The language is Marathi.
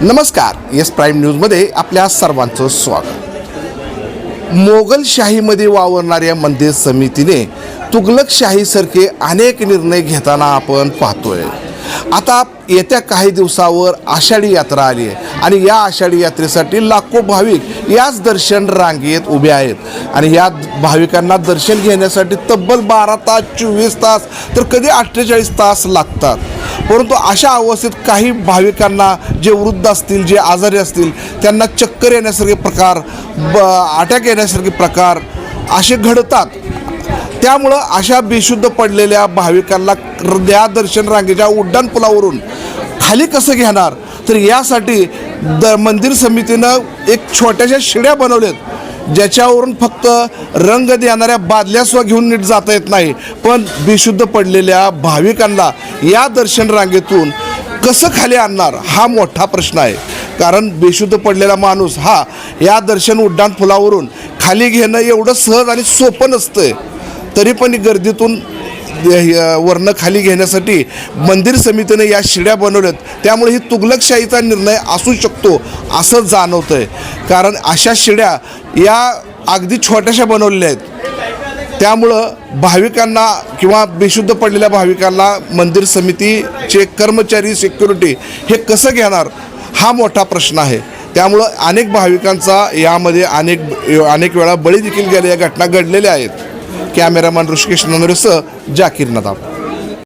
नमस्कार येस प्राईम न्यूजमध्ये आपल्या सर्वांचं स्वागत. मोगलशाहीमध्ये वावरणाऱ्या मंदिर समितीने तुगलकशाहीसारखे अनेक निर्णय घेताना आपण पाहतोय. आता येत्या काही दिवसावर आषाढी यात्रा आली आहे आणि या आषाढी यात्रेसाठी लाखो भाविक याच दर्शन रांगेत उभे आहेत. आणि या भाविकांना दर्शन घेण्यासाठी तब्बल बारा तास चोवीस तास तर कधी अठ्ठेचाळीस तास लागतात. परंतु अशा अवस्थेत काही भाविकांना जे वृद्ध असतील जे आजारी असतील त्यांना चक्कर येण्यासारखे प्रकार ब अटॅक येण्यासारखे प्रकार असे घडतात. त्यामुळं अशा बेशुद्ध पडलेल्या भाविकांना या दर्शन रांगेच्या उड्डाणपुलावरून खाली कसं घेणार? तर यासाठी द मंदिर समितीनं एक छोट्याशा शिड्या बनवल्यात. ज्याच्यावरून फक्त रंग देणाऱ्या बादल्यासुद्धा घेऊन नीट जाता येत नाही. पण बेशुद्ध पडलेल्या भाविकांना या दर्शन रांगेतून कसं खाली आणणार हा मोठा प्रश्न आहे. कारण बेशुद्ध पडलेला माणूस हा या दर्शन उड्डाण पुलावरून खाली घेणं एवढं सहज आणि सोपं नसतं तरी पण गर्दीतून वरनं खाली घेण्यासाठी मंदिर समितीने या शिड्या बनवल्यात. त्यामुळे ही तुगलकशाहीचा निर्णय असू शकतो असं जाणवतं आहे कारण अशा शिड्या या अगदी छोट्याशा बनवलेल्या आहेत. त्यामुळं भाविकांना किंवा बेशुद्ध पडलेल्या भाविकांना मंदिर समितीचे कर्मचारी सिक्युरिटी हे कसं घेणार हा मोठा प्रश्न आहे. त्यामुळं अनेक भाविकांचा यामध्ये अनेक अनेक वेळा बळी देखील गेल्या या घटना घडलेल्या आहेत. कॅमेरामॅन ऋषिकेश नंदरेसह जाकीर नदाब.